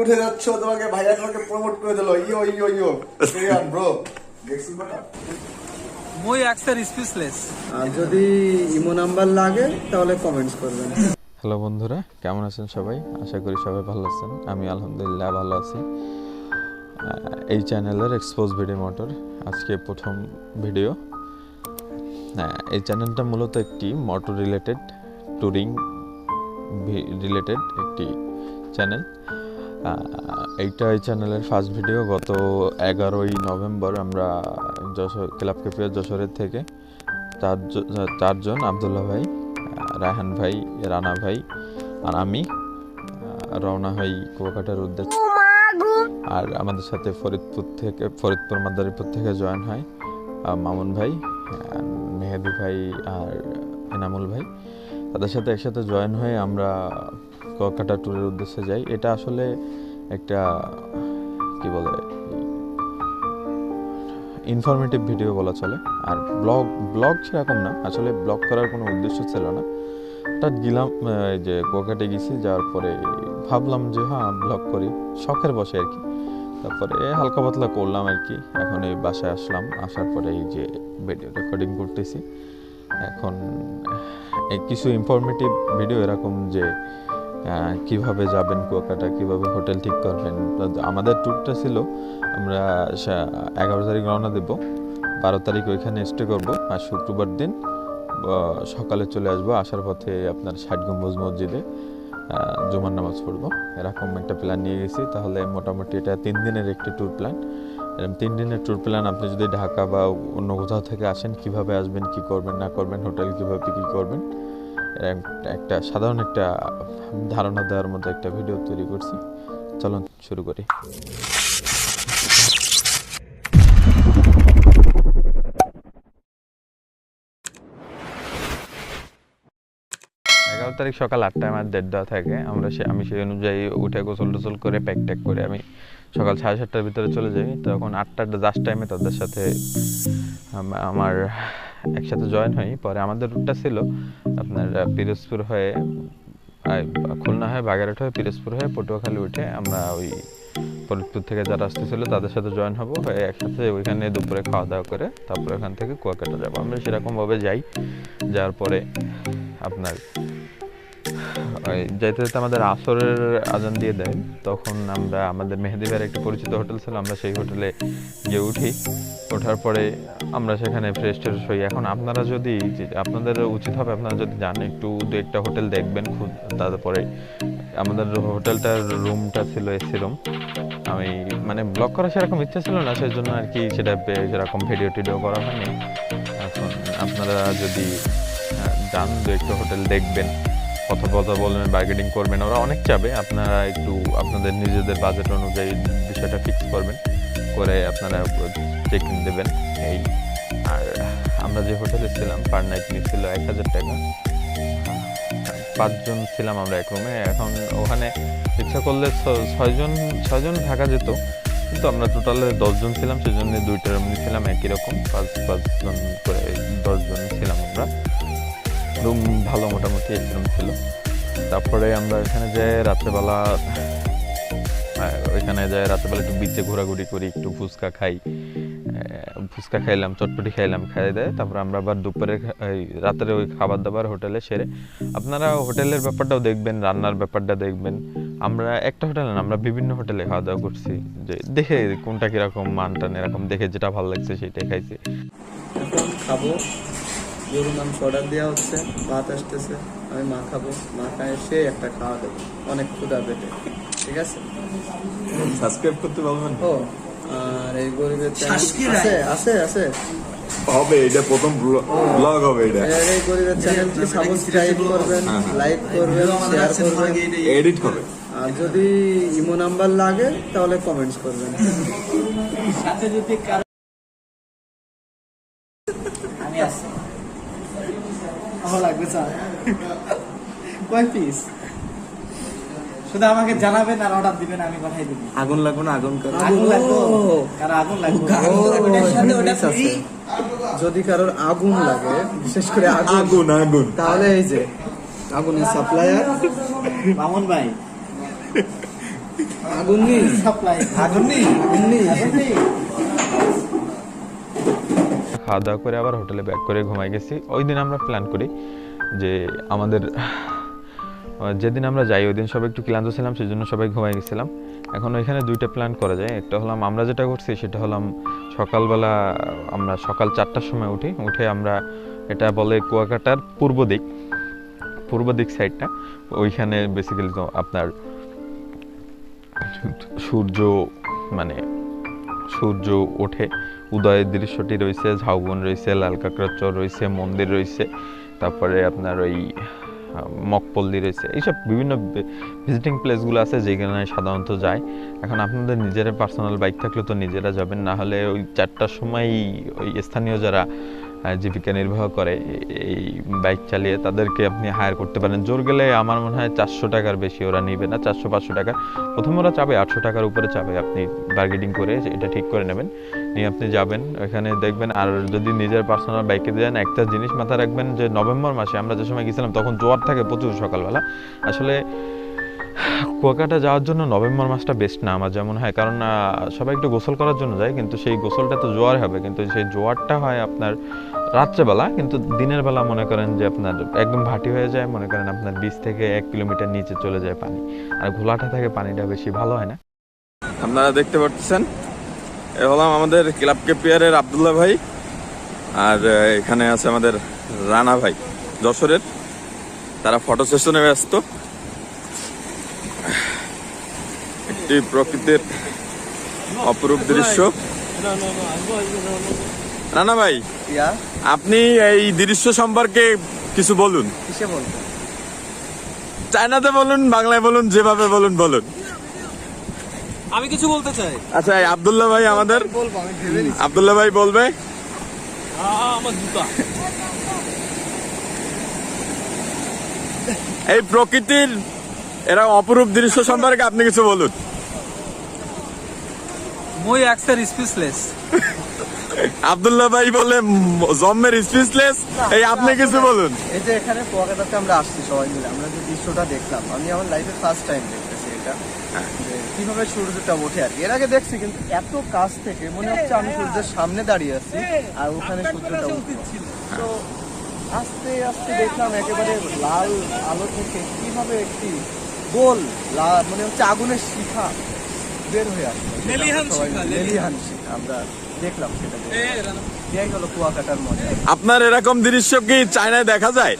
উঠে যাচ্ছ তোমাকে ভাইয়া তোমাকে প্রমোট করে দিল। ইয়ো ইয়ো ইয়ো। ব্রো দেখছি কথা মই অ্যাক্সার স্পিচলেস যদি ইমো নাম্বার লাগে তাহলে কমেন্টস করবেন। হ্যালো বন্ধুরা কেমন আছেন সবাই? আশা করি সবাই ভালো আছেন। আমি আলহামদুলিল্লাহ ভালো আছি। এই চ্যানেলের এক্সপোজ ভিডিও মোটর আজকে প্রথম ভিডিও হ্যাঁ এই চ্যানেলটা মূলত একটি মোটর রিলেটেড ট্যুরিং রিলেটেড একটি চ্যানেল। এইটা এই চ্যানেলের ফার্স্ট ভিডিও গত এগারোই নভেম্বর আমরা যশোর ক্লাব ক্যাফে যশোরের থেকে চার চারজন, আবদুল্লাহ ভাই রায়হান ভাই, রানা ভাই আর আমি রওনা হই কুয়াকাটার উদ্দেশ্যে। আর আমাদের সাথে ফরিদপুর থেকে, ফরিদপুর মাদারীপুর থেকে জয়েন হয় মামুন ভাই মেহেদি ভাই আর এনামুল ভাই। তাদের সাথে একসাথে জয়েন হয়ে আমরা কুয়াকাটা ট্যুরের উদ্দেশ্যে যাই। এটা আসলে একটা, কি বলে ইনফরমেটিভ ভিডিও বলা চলে। আর ব্লগ ব্লগ সেরকম না। আসলে ব্লগ করার কোনো উদ্দেশ্য ছিল না। হঠাৎ গেলাম যে কুয়াকাটে গেছি, যাওয়ার পরে ভাবলাম যে হ্যাঁ ব্লগ করি। শখের বসে আর কি। তারপরে হালকা পাতলা করলাম আর কি। এখন এই বাসায় আসলাম। আসার পরে এই যে ভিডিও রেকর্ডিং করতেছি। এখন কিছু ইনফরমেটিভ ভিডিও এরকম যে কীভাবে যাবেন কুয়াকাটা, কীভাবে হোটেল ঠিক করবেন। আমাদের ট্যুরটা ছিল, আমরা এগারো তারিখ রওনা দেব। বারো তারিখ ওইখানে স্টে করব। আর শুক্রবার দিন সকালে চলে আসব আসার পথে আপনার ষাট গম্বুজ মসজিদে জুমার নামাজ পড়ব। এরকম একটা প্ল্যান নিয়ে গেছি। তাহলে মোটামুটি এটা তিন দিনের একটি ট্যুর প্ল্যান এরকম তিন দিনের ট্যুর প্ল্যান আপনি যদি ঢাকা বা অন্য কোথাও থেকে আসেন, কীভাবে আসবেন, কি করবেন, না করবেন হোটেল কীভাবে, কী করবেন একটা সাধারণ একটা ধারণা দেওয়ার মতো একটা ভিডিও তৈরি করছি। চলুন শুরু করি। এগারো তারিখ সকাল আটটায় আমার ডেট দেওয়া থাকে। আমরা সে আমি সেই অনুযায়ী উঠে গোসল টোসল করে প্যাক ট্যাক করে আমি সকাল সাড়ে সাতটার ভিতরে চলে যাই। তখন আটটার জাস্ট টাইমে তাদের সাথে আমার একসাথে জয়েন হই। পরে আমাদের রুটটা ছিল আপনার পিরোজপুর হয়ে খুলনা হয়ে, বাগেরহাট হয়ে, পিরোজপুর হয়ে, পটুয়াখালী উঠে আমরা ওই ফরিদপুর থেকে যারা আসতেছিল তাদের সাথে জয়েন হব। হয়ে একসাথে ওইখানে দুপুরে খাওয়া দাওয়া করে তারপরে ওখান থেকে কুয়াকাটা যাব। আমরা সেরকমভাবে যাই। যাওয়ার পরে আপনার ওই যাইতে যেতে আমাদের আসরের আজান দিয়ে দেয় তখন আমরা আমাদের মেহেদি ভাইয়ের একটা পরিচিত হোটেল ছিল আমরা সেই হোটেলে গিয়ে উঠি। ওঠার পরে আমরা সেখানে ফ্রেশ ট্রেশ হই। এখন আপনারা যদি আপনাদের উচিত হবে আপনারা যদি যান একটু দু একটা হোটেল দেখবেন খুব তারপরে আমাদের হোটেলটার রুমটা ছিল এসি রুম। আমি মানে ব্লগ করা সেরকম ইচ্ছা ছিল না সেই জন্য আর কি সেটা সেরকম ভিডিও টিডিও করা হয়নি। এখন আপনারা যদি যান দু একটা হোটেল দেখবেন। কথা কথা বলবেন বার্গেনিং করবেন, ওরা অনেক চাবে। আপনারা একটু আপনাদের নিজেদের বাজেট অনুযায়ী বিষয়টা ফিক্স করবেন, করে আপনারা চেক ইন দেবেন। এই, আর আমরা যে হোটেলে ছিলাম পার নাইট নিচ্ছিল এক হাজার টাকা। পাঁচজন ছিলাম আমরা এক রুমে এখন ওখানে ইচ্ছা করলে ছয়জন ছয়জন থাকা যেত। কিন্তু আমরা টোটালে দশজন ছিলাম, সেজন্য দুইটা রুম নিয়েছিলাম একই রকম। পাঁচ, পাঁচজন করে দশজন ছিলাম আমরা। রুম ভালো মোটামুটি এক রুম ছিল। তারপরে আমরা এখানে যে রাত্রেবেলা ওইখানে যায় রাত্রেবেলা একটু বিচে ঘোরাঘুরি করি, একটু ফুচকা খাই ফুচকা খাইলাম, চটপটি খাইলাম, খাই দেয় তারপরে আমরা আবার দুপুরে রাতের ওই খাবার দাবার হোটেলে সেরে আপনারা হোটেলের ব্যাপারটাও দেখবেন, রান্নার ব্যাপারটা দেখবেন। আমরা একটা হোটেলে না, আমরা বিভিন্ন হোটেলে খাওয়া দাওয়া করছি। যে দেখে কোনটা কীরকম মান টান এরকম দেখে যেটা ভালো লাগছে সেটাই খাইছি। খাব। গরুর মাংস অর্ডার দেওয়া হচ্ছে ভাত আসতেছে আমি মা খাব। মা খায় সে একটা খাওয়া দেবো। অনেক ক্ষুধা পেটে। ঠিক আছে? সাবস্ক্রাইব করতে পারবেন ও আর এই গরিবের চ্যানেল আছে আছে আছে। হবে এটা প্রথম ব্লগ হবে এটা। এই গরিবের চ্যানেলটি সাবস্ক্রাইব করবেন লাইক করবেন শেয়ার করবেন। এডিট হবে আর যদি ইমো নাম্বার লাগে তাহলে কমেন্টস করবেন। সাথে যদি কারও আমি আছি। আমার লাগবে চা কয় পিস শুধু আমাকে জানাবেন আর অর্ডার দিবেন আমি পাঠাই দিব। আগুন লাগবে না আগুন করো। আগুন লাগবে। কারও আগুন লাগবে। যদি কারোর আগুন লাগে বিশেষ করে আগুন। আগুন আগুন। তাহলে এই যে আগুনের সাপ্লায়ার মামুন ভাই। আগুননি সাপ্লাই আগুননি আগুননি খাওয়া দাওয়া করে আবার হোটেলে ব্যাক করে ঘুমাই গেছি। ওই দিন আমরা প্ল্যান করি যে আমাদের, যেদিন আমরা যাই ওই দিন সবাই একটু ক্লান্ত ছিলাম সেই জন্য সবাই ঘুমাই গেছিলাম। এখন ওইখানে দুইটা প্ল্যান করা যায়। একটা হলাম আমরা যেটা করছি, সেটা হলাম সকালবেলা আমরা সকাল চারটার সময় উঠি। উঠে আমরা এটা বলে কুয়াকাটার পূর্ব দিক পূর্ব দিক সাইডটা ওইখানে বেসিক্যালি তো আপনার সূর্য মানে সূর্য ওঠে। উদয়ের দৃশ্যটি রয়েছে, ঝাউবন রয়েছে লাল কাঁকড়ার চর রয়েছে, মন্দির রয়েছে, তারপরে আপনার ওই মকপল্লি রয়েছে, এইসব বিভিন্ন ভিজিটিং প্লেসগুলো আছে যেখানে সাধারণত যায়। এখন আপনাদের নিজেরা পার্সোনাল বাইক থাকলে তো নিজেরা যাবেন, না হলে ওই চারটার সময় ওই স্থানীয় যারা জীবিকা নির্বাহ করে, এই বাইক চালিয়ে তাদেরকে আপনি হায়ার করতে পারেন। জোর গেলে আমার মনে হয় চারশো টাকার বেশি ওরা নিবে না, চারশো পাঁচশো টাকা। প্রথমে ওরা চাবে আটশো টাকার উপরে চাবে, আপনি বার্গেটিং করে এটা ঠিক করে নেবেন। নিয়ে আপনি যাবেন, ওখানে দেখবেন আর যদি নিজের পার্সোনাল বাইকে যান একটা জিনিস মাথায় রাখবেন যে নভেম্বর মাসে আমরা যে সময় গেছিলাম, তখন জোয়ার থাকে প্রচুর সকালবেলা। আসলে কুয়াকাটা যাওয়ার জন্য নভেম্বর মাসটা বেস্ট না আমার যেমন হয়। কারণ সবাই একটু গোসল করার জন্য যায়, কিন্তু সেই গোসলটা তো জোয়ার হবে। কিন্তু সেই জোয়ারটা হয় আপনার রাত্রেবেলা, কিন্তু দিনের বেলা মনে করেন যে আপনার একদম ভাটি হয়ে যায়, মনে করেন আপনার বিশ থেকে এক কিলোমিটার নিচে চলে যায় পানি। আর ঘোলাটা থেকে পানিটা বেশি, ভালো হয় না। আপনারা দেখতে পাচ্ছেন, এ হলাম আমাদের ক্লাব কেপিয়ারের আবদুল্লাহ ভাই, আর এখানে আছে আমাদের রানা ভাই, যশোরের। তারা ফটো সেশনে ব্যস্ত। একটি প্রকৃতির অপরূপ দৃশ্য। রানা ভাই আপনি এই দৃশ্য সম্পর্কে কিছু বলুন। চায়নাতে বলুন বাংলায় বলুন যেভাবে বলুন বলুন। আমি কিছু বলতে চাই। আচ্ছা এই আবদুল্লাহ ভাই আমাদের। আবদুল্লাহ ভাই বলবে। এই প্রকৃতির এরা অপরূপ দৃশ্য সম্পর্কে আপনি কিছু বলুন। মই অ্যাক্সার স্পিচলেস আবদুল্লাহ ভাই বলে জম্মের স্পিচলেস এই আপনি কিছু বলুন। এই যে এখানে কুয়াকাটাতে আমরা আসছি সবাই মিলে আমরা যে দৃশ্যটা দেখলাম আমি আমার লাইফে ফার্স্ট টাইম দেখতেছি এটা। যে কীভাবে সূর্যটা ওঠে আর কি। এর আগে দেখছি কিন্তু এত কাছ থেকে মনে হচ্ছে আমি সূর্যের সামনে দাঁড়িয়ে আছি আর ওখানে সূর্যটা উঠছে। তো আস্তে আস্তে দেখলাম একেবারে লাল আলো থেকে কীভাবে একটি গোল লাল মনে হচ্ছে আগুনের শিখা বের হয়ে আসছে লেলিহান সবাই শিখা, মিলে- লেলিহান শিখা। আমরা দেখলাম সেটা এটাই হলো কুয়াকাটার মজা। আপনার এরকম দৃশ্য কি চায়নায় দেখা যায়?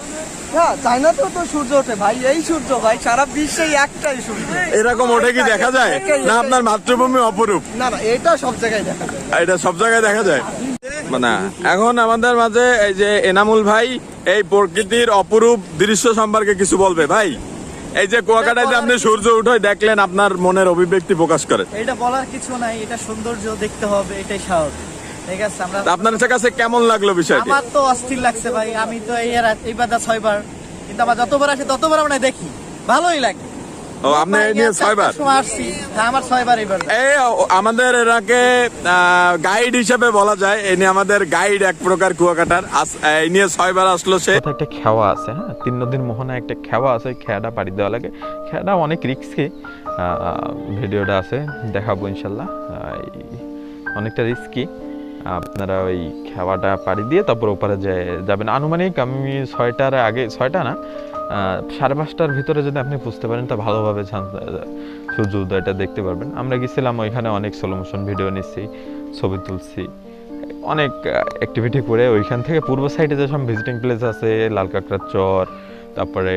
হ্যাঁ চায়নাতেও তো সূর্য ওঠে ভাই এই সূর্য ভাই সারা বিশ্বে একটাই সূর্য। এরকম ওঠে কি দেখা যায়? না আপনার মাতৃভূমি অপরূপ? না না এটা সব জায়গায় দেখা যায়। এটা সব জায়গায় দেখা যায়? মানে এখন আমাদের মাঝে এই যে এনামুল ভাই এই প্রকৃতির অপরূপ দৃশ্য সম্পর্কে কিছু বলবে ভাই? এই যে কুয়াকাটায় যে আপনি সূর্য উঠে দেখলেন আপনার মনের অভিব্যক্তি প্রকাশ করে। এটা বলার কিছু নাই এটা সৌন্দর্য দেখতে হবে এটাই স্বাভাবিক। ঠিক আছে আমরা আপনার কাছে কেমন লাগল বিষয়টি? আমার তো অস্থির লাগছে ভাই আমি তো এই আর এই বাদা ছয়বার কিন্তু আমার যতবার আসে ততবার আমরা দেখি। ভালোই লাগে। ও আপনি এই নিয়ে ছয়বার? চারটার সময় আসছি হ্যাঁ আমার ছয়বার এবার এই আমাদের এনাকে গাইড হিসেবে বলা যায়। এই নিয়ে আমাদের গাইড এক প্রকার কুয়াকাটার। এই নিয়ে ছয়বার আসলো সে। একটা খেওয়া আছে হ্যাঁ? তিন নদীর একটা খেওয়া আছে খেয়াটা পাড়ি দেওয়া লাগে। খেয়াটা অনেক রিস্কি ভিডিওটা আছে দেখাবো ইনশাল্লাহ। এই অনেকটা রিস্কি আপনারা ওই খেওয়াটা পাড়ি দিয়ে তারপর ওপারে যাবেন। আনুমানিক আমি ছয়টার আগে ছয়টা না সাড়ে পাঁচটার ভিতরে যদি আপনি বুঝতে পারেন, তা ভালোভাবে সূর্য উদয়টা দেখতে পারবেন। আমরা গেছিলাম ওইখানে অনেক স্লো মোশন ভিডিও নিচ্ছি ছবি তুলছি। অনেক অ্যাক্টিভিটি করে ওইখান থেকে পূর্ব সাইডে যেসব ভিজিটিং প্লেস আছে, লাল কাঁকড়ার চর, তারপরে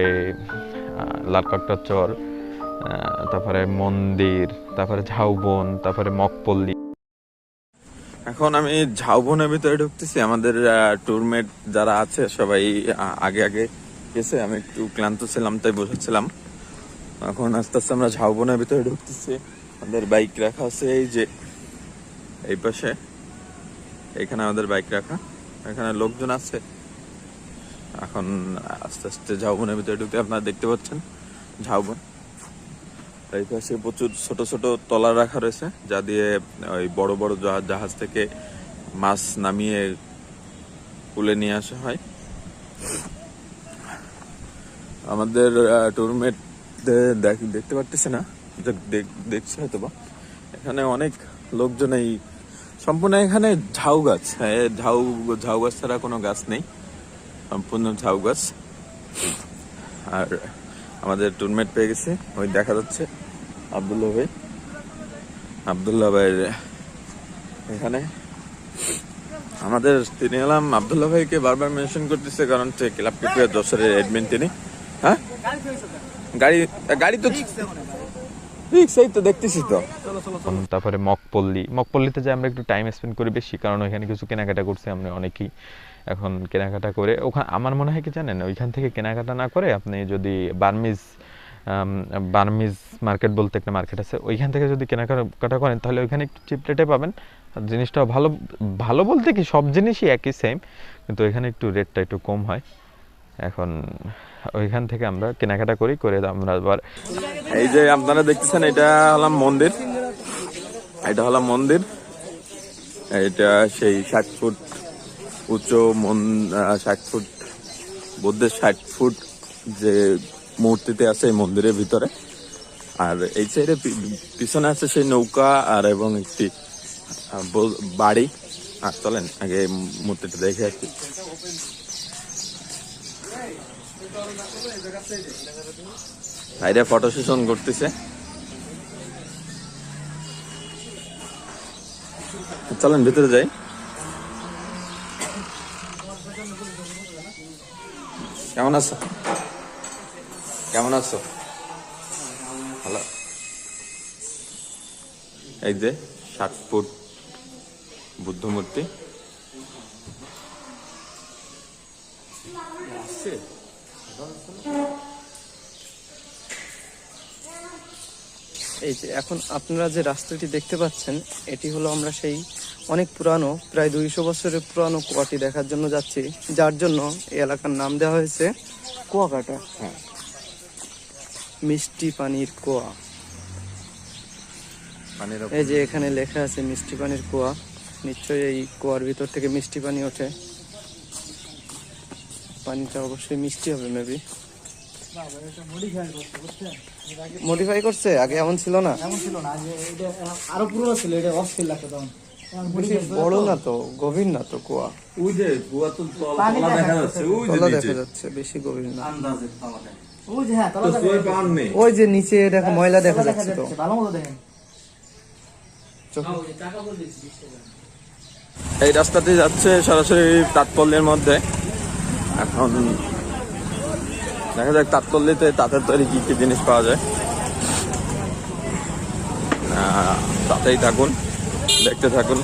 লাল কাঁকড়ার চর তারপরে মন্দির, তারপরে ঝাউবন, তারপরে মকপল্লী এখন আমি ঝাউবনের ভিতরে ঢুকতেছি। আমাদের ট্যুরমেট যারা আছে, সবাই আগে আগে গেছে, আমি একটু ক্লান্ত ছিলাম, তাই বসেছিলাম। এখন আস্তে আস্তে আমরা ঝাউবনের ভিতরে ঢুকতেছি। আমাদের বাইক রাখা আছে, এই যে, এই পাশে। এখানে আমাদের বাইক রাখা। এখানে লোকজন আছে। এখন আস্তে আস্তে ঝাউবনের ভিতরে ঢুকতে আপনারা দেখতে পাচ্ছেন, ঝাউবন। এই পাশে প্রচুর ছোট ছোট তলা রাখা রয়েছে, যা দিয়ে ওই বড় বড় জাহাজ জাহাজ থেকে মাছ নামিয়ে কুলে নিয়ে আসা হয়। আমাদের টুরমেট দেখতে পারতেছে না। দেখ- দেখ- দেখছে হয়তো বা। এখানে অনেক লোকজন এই সম্পূর্ণ এখানে ঝাউ গাছ। হ্যাঁ, ঝাউ ঝাউ গাছ ছাড়া কোনো গাছ নেই। সম্পূর্ণ ঝাউ গাছ। আর আমাদের টুরমেট পেয়ে গেছে। ওই দেখা যাচ্ছে আবদুল্লাহ ভাই। আবদুল্লাহ ভাইয়ের এখানে। আমাদের তিনি এলাম আবদুল্লাহ ভাইকে বারবার মেনশন করতেছে কারণ ক্লাব পিপিআর যশোরের অ্যাডমিন তিনি। হ্যাঁ? গাড়ি গাড়ি তো সেই তো দেখতেছি তো। এখন তারপরে মকপল্লী মকপল্লীতে যে আমরা একটু টাইম স্পেন্ড করি বেশি, কারণ ওইখানে কিছু কেনাকাটা করছি আমরা অনেকেই এখন কেনাকাটা করে। ওখানে আমার মনে হয় কি জানেন, ওইখান থেকে কেনাকাটা না করে আপনি যদি বার্মিজ বার্মিজ মার্কেট বলতে একটা মার্কেট আছে, ওইখান থেকে যদি কেনাকাটা করেন, তাহলে ওইখানে একটু চিপ রেটে পাবেন। জিনিসটা ভালো ভালো বলতে কি সব জিনিসই একই সেম কিন্তু ওইখানে একটু রেটটা একটু কম হয়। এখন ওইখান থেকে আমরা কেনাকাটা করি, করে আমরা আবার এই যে আপনারা দেখতেছেন, এটা হলাম মন্দির। এটা হলাম মন্দির। এটা সেই ষাট ফুট উঁচু মন ষাট ফুট, বুদ্ধের ষাট ফুট যে মূর্তিতে আছে এই মন্দিরের ভিতরে। আর এই সাইডে পিছনে আছে সেই নৌকা আর এবং একটি বাড়ি। আর চলেন, আগে মূর্তিটা দেখে আসি। বাইরে ফটো সেশন করতেছে। চলেন, ভিতরে যাই। কেমন আছো? কেমন আছো? ভালো। এই যে ষাট ফুট বুদ্ধ মূর্তি এই যে এখন আপনারা যে রাস্তাটি দেখতে পাচ্ছেন এটি হলো আমরা সেই অনেক পুরানো প্রায় দুইশো বছরের পুরানো কুয়াটি দেখার জন্য যাচ্ছি যার জন্য এই এলাকার নাম দেওয়া হয়েছে কুয়াকাটা। হ্যাঁ। মিষ্টি পানির কুয়া। এই যে এখানে লেখা আছে মিষ্টি পানির কুয়া। নিশ্চয়ই এই কুয়ার ভিতর থেকে মিষ্টি পানি ওঠে। পানিটা অবশ্যই মিষ্টি হবে মেবি। মডিফাই করছে আগে এমন ছিল না? এমন ছিল না এটা আরও পুরো ছিল এটা অস্থির লাগতো তখন। বড় না তো গভীর না তো কুয়া? ওই যে কুয়া তো তলা দেখা দেখা যাচ্ছে ওই যে দেখা যাচ্ছে বেশি গভীর না। ওই যে হ্যাঁ তলা নেই? ওই যে নিচে দেখো ময়লা দেখা দেখা যাচ্ছে তো। ভালো মতো দেখেন। এই রাস্তাতে যাচ্ছে সরাসরি তাৎপল্যের মধ্যে। এখন দেখা যাক তাৎপল্যতে তাঁতের তৈরি কি কি জিনিস পাওয়া যায়। তাতেই থাকুন, দেখতে থাকুন।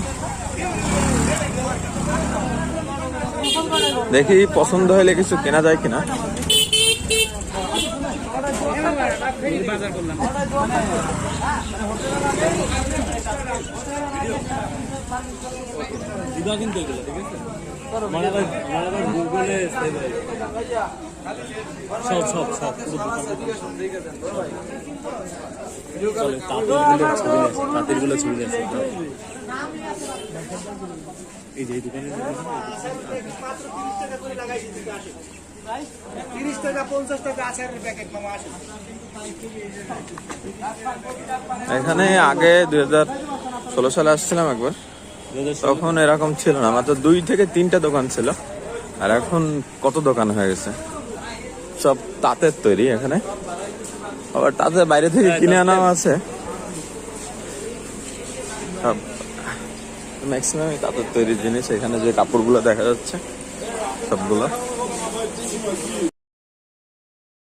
দেখি পছন্দ হলে কিছু কেনা যায় কিনা। সব সব সব পুরো চলে তাঁতেরগুলো ছবি আছে এই যে দোকানে তিরিশ টাকা পঞ্চাশ টাকা আচারের প্যাকেট মামা আসে। এখানে আগে দুই হাজার ষোলো সালে আসছিলাম একবার। তখন এরকম ছিল না মাত্র দুই থেকে তিনটা দোকান ছিল। আর এখন কত দোকান হয়ে গেছে? সব তাঁতের তৈরি এখানে। আবার তাঁতের বাইরে থেকে কিনে আনাও আছে। সব ম্যাক্সিমাম তাঁতের তৈরি জিনিস। এখানে যে কাপড়গুলো দেখা যাচ্ছে সবগুলো।